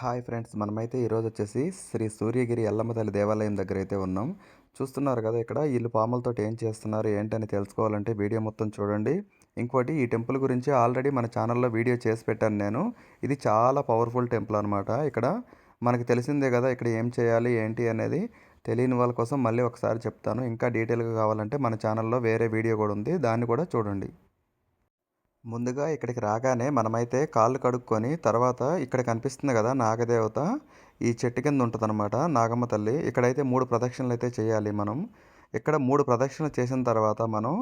Hi friends మనమైతే ఈరోజు వచ్చేసి శ్రీ సూర్యగిరి ఎల్లమ్మ తల్లి దేవాలయం దగ్గర అయితే ఉన్నాం. చూస్తున్నారు కదా ఇక్కడ వీళ్ళు పాములతో ఏం చేస్తున్నారు ఏంటని తెలుసుకోవాలంటే వీడియో మొత్తం చూడండి. ఇంకోటి ఈ టెంపుల్ గురించి ఆల్రెడీ మన ఛానల్లో వీడియో చేసి పెట్టాను నేను. ఇది చాలా పవర్ఫుల్ టెంపుల్ అనమాట ఇక్కడ. మనకి తెలిసిందే కదా ఇక్కడ ఏం చేయాలి ఏంటి అనేది. తెలియని వాళ్ళ కోసం మళ్ళీ ఒకసారి చెప్తాను. ఇంకా డీటెయిల్గా కావాలంటే మన ఛానల్లో వేరే వీడియో కూడా ఉంది దాన్ని కూడా చూడండి. ముందుగా ఇక్కడికి రాగానే మనమైతే కాళ్ళు కడుక్కొని తర్వాత ఇక్కడ కనిపిస్తుంది కదా నాగదేవత ఈ చెట్టు కింద ఉంటుందన్నమాట నాగమ్మ తల్లి. ఇక్కడైతే మూడు ప్రదక్షిణలు అయితే చేయాలి మనం. ఇక్కడ మూడు ప్రదక్షిణలు చేసిన తర్వాత మనం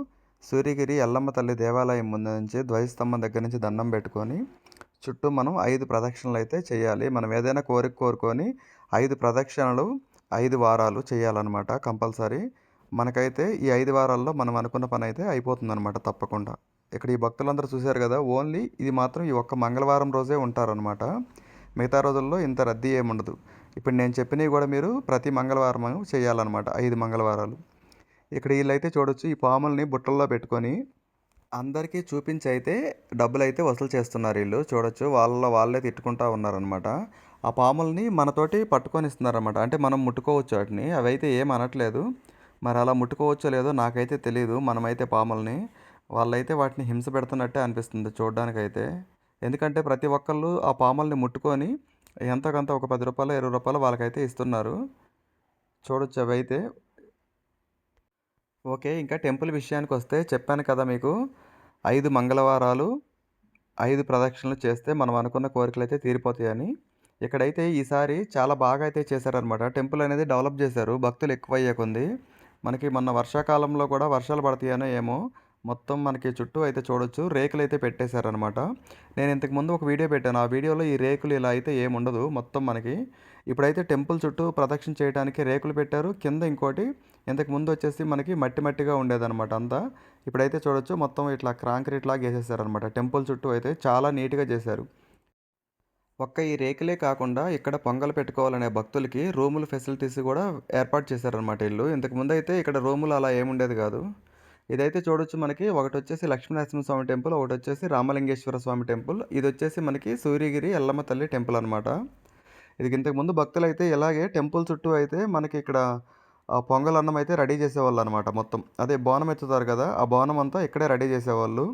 సూర్యగిరి ఎల్లమ్మ తల్లి దేవాలయం ముందు నుంచి ధ్వజస్తంభం దగ్గర నుంచి దండం పెట్టుకొని చుట్టూ మనం ఐదు ప్రదక్షిణలు అయితే చేయాలి. మనం ఏదైనా కోరిక కోరుకొని ఐదు ప్రదక్షిణలు ఐదు వారాలు చేయాలన్నమాట కంపల్సరీ. మనకైతే ఈ ఐదు వారాల్లో మనం అనుకున్న పని అయితే అయిపోతుందన్నమాట తప్పకుండా. ఇక్కడ ఈ భక్తులందరూ చూశారు కదా ఓన్లీ ఇది మాత్రం ఈ ఒక్క మంగళవారం రోజే ఉంటారనమాట మిగతా రోజుల్లో ఇంత రద్దీ ఏముండదు. ఇప్పుడు నేను చెప్పినవి కూడా మీరు ప్రతి మంగళవారం చేయాలన్నమాట ఐదు మంగళవారాలు. ఇక్కడ వీళ్ళైతే చూడొచ్చు ఈ పాముల్ని బుట్టల్లో పెట్టుకొని అందరికీ చూపించి అయితే డబ్బులు అయితే వసూలు చేస్తున్నారు వీళ్ళు. చూడొచ్చు వాళ్ళ వాళ్ళే తిట్టుకుంటా ఉన్నారనమాట ఆ పాముల్ని మనతోటి పట్టుకొని ఇస్తున్నారనమాట అంటే మనం ముట్టుకోవచ్చు వాటిని. అవి అయితే ఏం అనట్లేదు. మరి అలా ముట్టుకోవచ్చో లేదో నాకైతే తెలియదు మనమైతే పాముల్ని వాళ్ళైతే వాటిని హింస పెడుతున్నట్టే అనిపిస్తుంది చూడడానికైతే. ఎందుకంటే ప్రతి ఒక్కళ్ళు ఆ పాముల్ని ముట్టుకొని ఎంతకంత ఒక పది రూపాయలు ఇరవై రూపాయలు వాళ్ళకైతే ఇస్తున్నారు. చూడొచ్చు అవి అయితే. ఓకే ఇంకా టెంపుల్ విషయానికి వస్తే చెప్పాను కదా మీకు ఐదు మంగళవారాలు ఐదు ప్రదక్షిణలు చేస్తే మనం అనుకున్న కోరికలు అయితే తీరిపోతాయని. ఇక్కడైతే ఈసారి చాలా బాగా అయితే చేశారనమాట టెంపుల్ అనేది డెవలప్ చేశారు భక్తులు ఎక్కువ కొంది మనకి మొన్న వర్షాకాలంలో కూడా వర్షాలు పడతాయనో ఏమో మొత్తం మనకి చుట్టూ అయితే చూడొచ్చు. రేకులు అయితే పెట్టేశారనమాట నేను ఇంతకుముందు ఒక వీడియో పెట్టాను. ఆ వీడియోలో ఈ రేకులు ఇలా అయితే ఏముండదు మొత్తం మనకి ఇప్పుడైతే టెంపుల్ చుట్టూ ప్రదక్షిణ చేయడానికి రేకులు పెట్టారు. కింద ఇంకోటి ఇంతకు ముందు వచ్చేసి మనకి మట్టి మట్టిగా ఉండేదన్నమాట అంతా. ఇప్పుడైతే చూడొచ్చు. మొత్తం ఇట్లా క్రాంక్రీట్ లాగా వేసేసారనమాట టెంపుల్ చుట్టూ అయితే చాలా నీట్గా చేశారు. ఒక్క ఈ రేకులే కాకుండా ఇక్కడ పొంగల్ పెట్టుకోవాలనే భక్తులకి రూముల ఫెసిలిటీస్ కూడా ఏర్పాటు చేశారనమాట ఇల్లు ఇంతకుముందు అయితే ఇక్కడ రూములు అలా ఏముండేది కాదు. ఇదైతే చూడొచ్చు మనకి. ఒకటి వచ్చేసి లక్ష్మీనరసింహ స్వామి టెంపుల్ ఒకటి వచ్చేసి రామలింగేశ్వర స్వామి టెంపుల్. ఇది వచ్చేసి మనకి సూర్యగిరి ఎల్లమ్మ తల్లి టెంపుల్ అనమాట ఇది ఇంతకుముందు భక్తులు అయితే ఇలాగే టెంపుల్ చుట్టూ అయితే మనకి ఇక్కడ పొంగల్ అన్నం అయితే రెడీ చేసేవాళ్ళు అనమాట మొత్తం. అదే బోనం ఎత్తుతారు కదా ఆ బోనం అంతా ఇక్కడే రెడీ చేసేవాళ్ళు.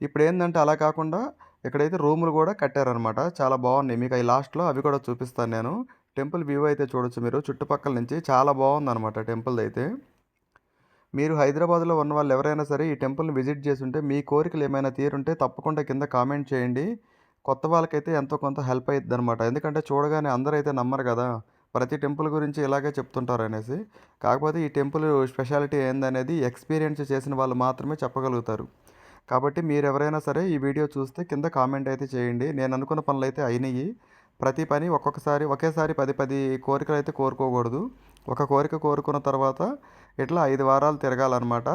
ఇప్పుడు ఏంటంటే అలా కాకుండా ఇక్కడైతే రూములు కూడా కట్టారనమాట చాలా బాగున్నాయి. మీకు ఈ లాస్ట్లో అవి కూడా చూపిస్తాను నేను. టెంపుల్ వ్యూ అయితే చూడొచ్చు మీరు. చుట్టుపక్కల నుంచి చాలా బాగుందన్నమాట టెంపుల్ అయితే. మీరు హైదరాబాద్లో ఉన్న వాళ్ళు ఎవరైనా సరే ఈ టెంపుల్ని విజిట్ చేస్తుంటే మీ కోరికలు ఏమైనా తీరుంటే తప్పకుండా కింద కామెంట్ చేయండి. కొత్త వాళ్ళకైతే ఎంతో కొంత హెల్ప్ అవుతుంది అనమాట ఎందుకంటే చూడగానే అందరూ అయితే నమ్మరు కదా ప్రతి టెంపుల్ గురించి ఇలాగే చెప్తుంటారు అనేసి కాకపోతే ఈ టెంపుల్ స్పెషాలిటీ ఏందనేది ఎక్స్పీరియన్స్ చేసిన వాళ్ళు మాత్రమే చెప్పగలుగుతారు. కాబట్టి మీరు ఎవరైనా సరే ఈ వీడియో చూస్తే కింద కామెంట్ అయితే చేయండి. నేను అనుకున్న పనులు అయితే అయినాయి ప్రతి పని ఒక్కొక్కసారి ఒకేసారి పది పది కోరికలు అయితే కోరుకోకూడదు. ఒక కోరిక కోరుకున్న తర్వాత ఇట్లా ఐదు వారాలు తిరగాలన్నమాట.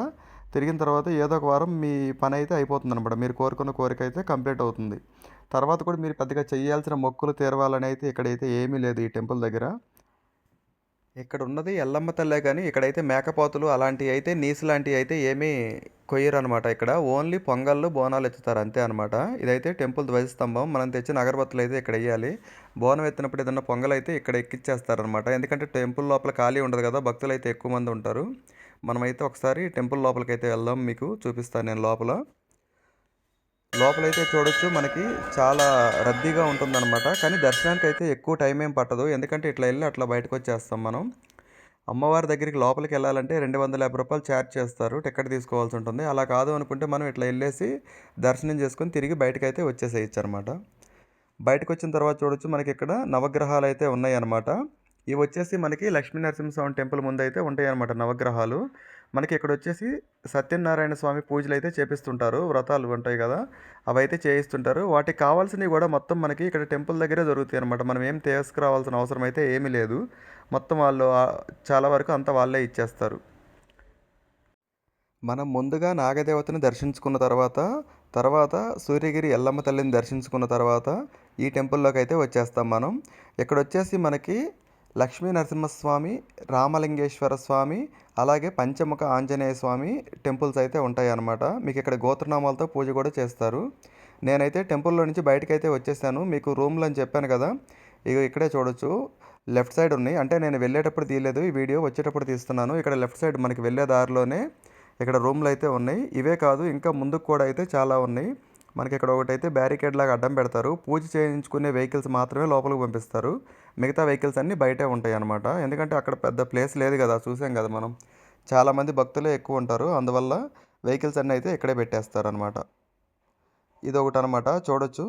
తిరిగిన తర్వాత ఏదో ఒక వారం మీ పని అయితే అయిపోతుంది అనమాట మీరు కోరుకున్న కోరిక అయితే కంప్లీట్ అవుతుంది. తర్వాత కూడా మీరు పెద్దగా చేయాల్సిన మొక్కులు తీరవాలని అయితే ఇక్కడైతే ఏమీ లేదు ఈ టెంపుల్ దగ్గర. ఇక్కడ ఉన్నది ఎల్లమ్మ తల్లే కానీ ఇక్కడైతే మేకపోతులు అలాంటివి అయితే నీసు లాంటివి అయితే ఏమీ కొయ్యరు అనమాట ఇక్కడ. ఓన్లీ పొంగళ్ళు బోనాలు ఎత్తుతారు అంతే అనమాట ఇదైతే టెంపుల్ ధ్వజస్తంభం మనం తెచ్చిన అగరబత్తులు అయితే ఇక్కడ వేయాలి బోనం ఎత్తినప్పుడు ఏదన్నా పొంగల్ అయితే ఇక్కడ ఎక్కిచ్చేస్తారనమాట ఎందుకంటే టెంపుల్ లోపల ఖాళీ ఉండదు కదా భక్తులు అయితే ఎక్కువ మంది ఉంటారు. మనమైతే ఒకసారి టెంపుల్ లోపలికి అయితే వెళ్దాం మీకు చూపిస్తాను నేను లోపల. లోపలైతే చూడొచ్చు మనకి చాలా రద్దీగా ఉంటుందన్నమాట. కానీ దర్శనానికి అయితే ఎక్కువ టైం ఏం పట్టదు. ఎందుకంటే ఇట్లా వెళ్ళి అట్లా బయటకు వచ్చేస్తాం మనం. అమ్మవారి దగ్గరికి లోపలికి వెళ్ళాలంటే రెండు వందల యాభై రూపాయలు ఛార్జ్ చేస్తారు. టికెట్ తీసుకోవాల్సి ఉంటుంది. అలా కాదు అనుకుంటే మనం ఇట్లా వెళ్ళేసి దర్శనం చేసుకొని తిరిగి బయటకు అయితే వచ్చేసేయచ్చు అనమాట బయటకు వచ్చిన తర్వాత చూడొచ్చు మనకి ఇక్కడ నవగ్రహాలు అయితే ఉన్నాయి అనమాట ఇవి వచ్చేసి మనకి లక్ష్మీ నరసింహస్వామి టెంపుల్ ముందు అయితే ఉంటాయి అనమాట నవగ్రహాలు. మనకి ఇక్కడ వచ్చేసి సత్యనారాయణ స్వామి పూజలు అయితే చేపిస్తుంటారు వ్రతాలు ఉంటాయి కదా అవి అయితే చేయిస్తుంటారు. వాటికి కావాల్సినవి కూడా మొత్తం మనకి ఇక్కడ టెంపుల్ దగ్గరే దొరుకుతాయి అనమాట మనం ఏం తీసుకురావాల్సిన అవసరం అయితే ఏమీ లేదు. మొత్తం వాళ్ళు చాలా వరకు అంతా వాళ్ళే ఇచ్చేస్తారు. మనం ముందుగా నాగదేవతని దర్శించుకున్న తర్వాత తర్వాత సూర్యగిరి ఎల్లమ్మ తల్లిని దర్శించుకున్న తర్వాత ఈ టెంపుల్లోకి అయితే వచ్చేస్తాం మనం. ఇక్కడ వచ్చేసి మనకి లక్ష్మీ నరసింహస్వామి రామలింగేశ్వర స్వామి అలాగే పంచముఖ ఆంజనేయ స్వామి టెంపుల్స్ అయితే ఉంటాయి అన్నమాట మీకు ఇక్కడ గోత్రనామాలతో పూజ కూడా చేస్తారు. నేనైతే టెంపుల్లో నుంచి బయటకు అయితే వచ్చేసాను. మీకు రూమ్లు అని చెప్పాను కదా ఇక ఇక్కడే చూడొచ్చు. లెఫ్ట్ సైడ్ ఉన్నాయి. అంటే నేను వెళ్ళేటప్పుడు తీయలేదు ఈ వీడియో వచ్చేటప్పుడు తీస్తున్నాను. ఇక్కడ లెఫ్ట్ సైడ్ మనకి వెళ్ళే దారిలోనే ఇక్కడ రూమ్లు అయితే ఉన్నాయి. ఇవే కాదు ఇంకా ముందుకు కూడా అయితే చాలా ఉన్నాయి. మనకి ఇక్కడ ఒకటైతే బ్యారికేడ్ లాగా అడ్డం పెడతారు. పూజ చేయించుకునే వెహికల్స్ మాత్రమే లోపలికి పంపిస్తారు. మిగతా వెహికల్స్ అన్నీ బయటే ఉంటాయి అన్నమాట ఎందుకంటే అక్కడ పెద్ద ప్లేస్ లేదు కదా చూసాం కదా మనం. చాలామంది భక్తులే ఎక్కువ ఉంటారు అందువల్ల వెహికల్స్ అన్నీ అయితే ఇక్కడే పెట్టేస్తారు అనమాట ఇది ఒకటి అనమాట చూడొచ్చు.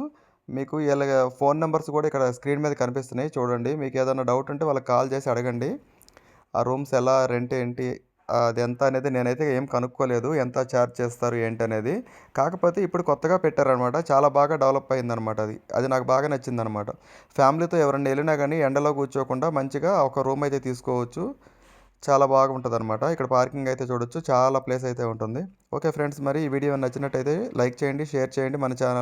మీకు వీళ్ళ ఫోన్ నెంబర్స్ కూడా ఇక్కడ స్క్రీన్ మీద కనిపిస్తున్నాయి. చూడండి. మీకు ఏదైనా డౌట్ ఉంటే వాళ్ళకి కాల్ చేసి అడగండి. ఆ రూమ్స్ ఎలా రెంట్ ఏంటి అది ఎంత అనేది నేనైతే ఏం కనుక్కోలేదు. ఎంత ఛార్జ్ చేస్తారు ఏంటి అనేది కాకపోతే ఇప్పుడు కొత్తగా పెట్టారనమాట. చాలా బాగా డెవలప్ అయిందనమాట అది. అది నాకు బాగా నచ్చిందనమాట. ఫ్యామిలీతో ఎవరైనా వెళ్ళినా కానీ ఎండలో కూర్చోకుండా మంచిగా ఒక రూమ్ అయితే తీసుకోవచ్చు. చాలా బాగుంటుంది అనమాట ఇక్కడ పార్కింగ్ అయితే చూడొచ్చు. చాలా ప్లేస్ అయితే ఉంటుంది. ఓకే ఫ్రెండ్స్ మరి ఈ వీడియో నచ్చినట్టయితే లైక్ చేయండి షేర్ చేయండి మన ఛానల్.